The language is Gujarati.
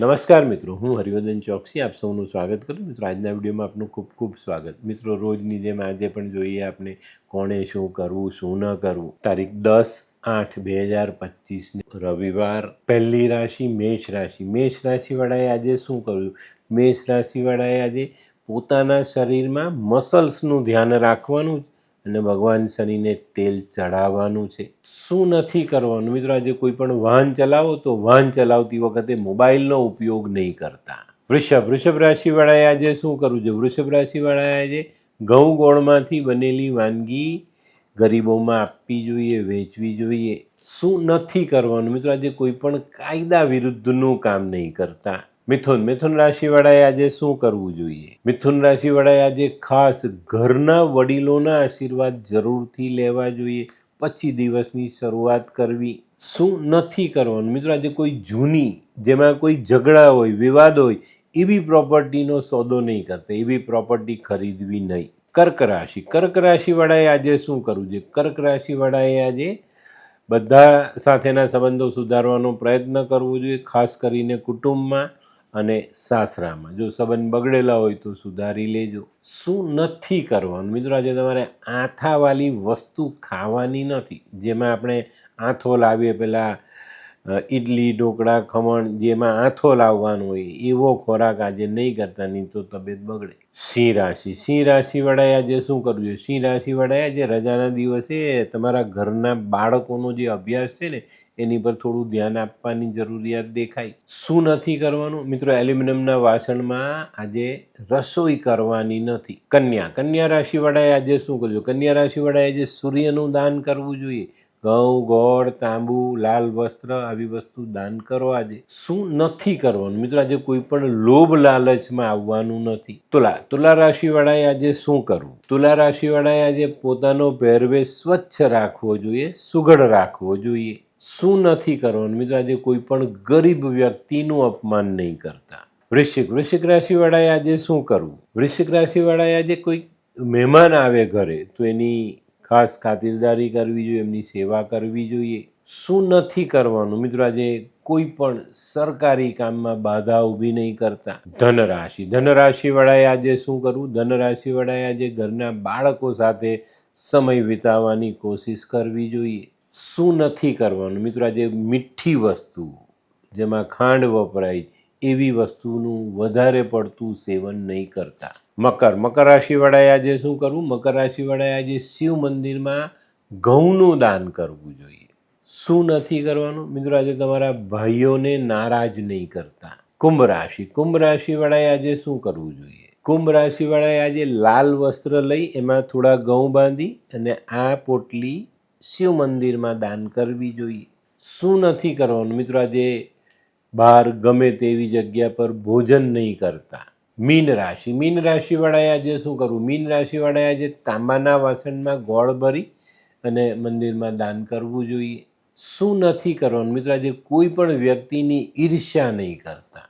નમસ્કાર મિત્રો, હું હરિવર્ધન ચોકસી, આપ સૌનું સ્વાગત કરું મિત્રો, આજના વિડીયોમાં આપનું ખૂબ ખૂબ સ્વાગત. મિત્રો, રોજની જેમ આજે પણ જોઈએ આપણે કોણે શું કરવું, શું ન કરવું. તારીખ દસ આઠ બે હજાર પચીસને રવિવાર, પહેલી રાશિ મેષ રાશિ. મેષ રાશિવાળાએ આજે શું કર્યું? મેષ રાશિવાળાએ આજે પોતાના શરીરમાં મસલ્સનું ધ્યાન રાખવાનું અને ભગવાન શનિને તેલ ચડાવવાનું છે. શું નથી કરવાનું? મિત્રો, આજે કોઈ પણ વાહન ચલાવો તો વાહન ચલાવતી વખતે મોબાઈલનો ઉપયોગ નહીં કરતા. વૃષભ વૃષભ રાશિવાળાએ આજે શું કરવું છે? વૃષભ રાશિવાળાએ આજે ઘઉં ગોળમાંથી બનેલી વાનગી ગરીબોમાં આપવી જોઈએ, વેચવી જોઈએ. શું નથી કરવાનું? મિત્રો, આજે કોઈ પણ કાયદા વિરુદ્ધનું કામ નહીં કરતા. મિથુન. મિથુન રાશિવાળાએ આજે શું કરવું જોઈએ? મિથુન રાશિવાળાએ આજે ખાસ ઘરના વડીલોના આશીર્વાદ જરૂરથી લેવા જોઈએ. પછી દિવસની શરૂઆત કરવી. શું નથી કરવાનું? મિત્રો, આજે કોઈ જૂની, જેમાં કોઈ ઝઘડા હોય, વિવાદ હોય, એવી પ્રોપર્ટીનો સોદો નહીં કરતા, એવી પ્રોપર્ટી ખરીદવી નહીં. કર્ક રાશિ. કર્ક રાશિવાળાએ આજે શું કરવું જોઈએ? કર્ક રાશિવાળાએ આજે બધા સાથેના સંબંધો સુધારવાનો પ્રયત્ન કરવો જોઈએ, ખાસ કરીને કુટુંબમાં. અને સાસરામાં. જો સંબંધ બગડેલા હોય તો સુધારી લેજો. શું નથી કરવાનું? મિત્રો, આજે તમારે આથાવાળી વસ્તુ ખાવાની નથી. જેમાં આપણે આથો લાવીએ પહેલાં ઇડલી ઢોકળા, ખમણ જેમાં આથો લાવવાનો હોય, એવો ખોરાક આજે નહીં કરતા, નહીં તો તબિયત બગડે. સિંહ રાશિ. સિંહ રાશિવાળાએ આજે શું કરવું જોઈએ? સિંહ રાશિવાળાએ આજે રજાના દિવસે તમારા ઘરના બાળકોનો જે અભ્યાસ છે ને, એની પર થોડું ધ્યાન આપવાની જરૂરિયાત દેખાય. શું નથી કરવાનું? મિત્રો, એલ્યુમિનિયમના વાસણમાં આજે રસોઈ કરવાની નથી. કન્યા. કન્યા રાશિવાળાએ આજે શું કરવું કન્યા રાશિવાળાએ આજે સૂર્યનું દાન કરવું જોઈએ. ઘઉં, ગોળ, તાંબુ, લાલ વસ્ત્ર આવી વસ્તુ દાન કરો આજે શું નથી કરવાનું? મિત્રો, આજે કોઈ પણ લોભ લાલચમાં આવવાનું નથી. તુલા તુલા રાશિવાળાએ આજે શું કરવું? તુલા રાશિવાળાએ આજે પોતાનો પહેરવેશ સ્વચ્છ રાખવો જોઈએ, સુઘડ રાખવો જોઈએ. શું નથી કરવાનું? મિત્રો, આજે કોઈ પણ ગરીબ વ્યક્તિનું અપમાન નહીં કરતા. વૃશ્ચિક વૃશ્ચિક રાશિવાળાએ આજે શું કરવું? વૃશ્ચિક રાશિવાળાએ આજે કોઈ મહેમાન આવે ઘરે, તો એની ખાસ ખાતિરદારી કરવી જોઈએ, એમની સેવા કરવી જોઈએ. શું નથી કરવાનું? મિત્રો, આજે કોઈ પણ સરકારી કામમાં બાધા ઊભી નહીં કરતા. ધનરાશિ. ધનરાશિવાળાએ આજે શું કરવું? ધનરાશિવાળાએ આજે ઘરના બાળકો સાથે સમય વિતાવવાની કોશિશ કરવી જોઈએ. શું નથી કરવાનું? મિત્રો, આજે મીઠી વસ્તુ જેમાં ખાંડ વપરાય એવી વસ્તુનું વધારે પડતું સેવન નહીં કરતા. મકર. મકર રાશિવાળાએ આજે શું કરવું? મકર રાશિવાળાએ આજે શિવ મંદિરમાં ઘઉંનું દાન કરવું જોઈએ. શું નથી કરવાનું? મિત્રો, આજે તમારા ભાઈઓને નારાજ નહીં કરતા. કુંભ રાશિ. કુંભ રાશિવાળાએ આજે શું કરવું જોઈએ? કુંભ રાશિવાળાએ આજે લાલ વસ્ત્ર લઈ એમાં થોડા ઘઉં બાંધી અને આ પોટલી શિવ મંદિરમાં દાન કરવી જોઈએ. શું નથી કરવાનું? મિત્રો, આજે બહાર ગમે તેવી જગ્યા પર ભોજન નહીં કરતા. મીન રાશિ. મીન રાશિવાળાએ આજે શું કરવું? મીન રાશિવાળાએ આજે તાંબાના વાસણમાં ગોળ ભરી અને મંદિરમાં દાન કરવું જોઈએ. શું નથી કરવાનું? મિત્રો, આજે કોઈ પણ વ્યક્તિની ઈર્ષ્યા નહીં કરતા.